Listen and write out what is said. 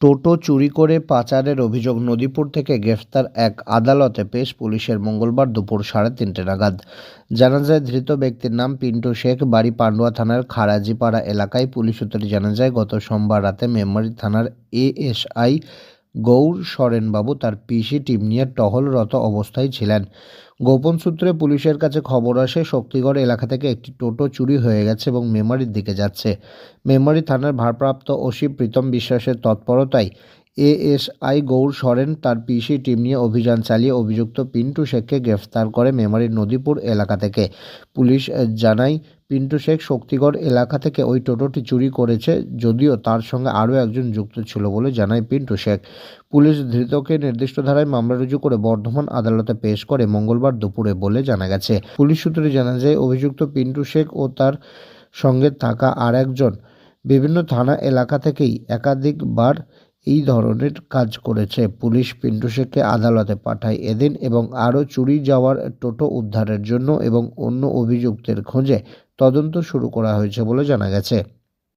টোটো চুরি করে পাচারের অভিযোগ নদীপুর থেকে গ্রেফতার এক আদালতে পেশ পুলিশের মঙ্গলবার দুপুর সাড়ে তিনটে নাগাদ। জানা যায়, ধৃত ব্যক্তির নাম পিন্টু শেখ, বাড়ি পান্ডুয়া থানার খারাজিপাড়া এলাকায়। পুলিশ সূত্রে জানা যায়, গত সোমবার রাতে মেমারি থানার এএসআই গৌর সরেনবাবু তার পিসি টিম নিয়ে টহলরত অবস্থায় ছিলেন। গোপন সূত্রে পুলিশের কাছে খবর আসে, শক্তিগড় এলাকা থেকে একটি টোটো চুরি হয়ে গেছে এবং মেমারির দিকে যাচ্ছে। মেমারি থানার ভারপ্রাপ্ত ওসি প্রীতম বিশ্বাসের তৎপরতায় এএসআই গৌর সরেন তার পিসি টিম নিয়ে অভিযান চালিয়ে অভিযুক্ত পিন্টু শেখকে গ্রেফতার করে মেমারির নদীপুর এলাকা থেকে। পুলিশ জানায় পিন্টু শেখ শক্তিগড় এলাকা থেকে ওই টোটোটি চুরি করেছে যদিও তার সঙ্গে আরও একজন যুক্ত ছিল বলে জানায় পিন্টু শেখ। পুলিশ ধৃতকে নির্দিষ্ট ধারায় মামলা রুজু করে বর্ধমান আদালতে পেশ করে মঙ্গলবার দুপুরে বলে জানা গেছে। পুলিশ সূত্রে জানা যায়, অভিযুক্ত পিন্টু শেখ ও তার সঙ্গে থাকা আর একজন বিভিন্ন থানা এলাকা থেকেই একাধিকবার এই ধরনের কাজ করেছে। পুলিশ পিন্টু শেখকে আদালতে পাঠায় এদিন এবং আরও চুরি যাওয়ার টোটো উদ্ধারের জন্য এবং অন্য অভিযুক্তের খোঁজে তদন্ত শুরু করা হয়েছে বলে জানা গেছে।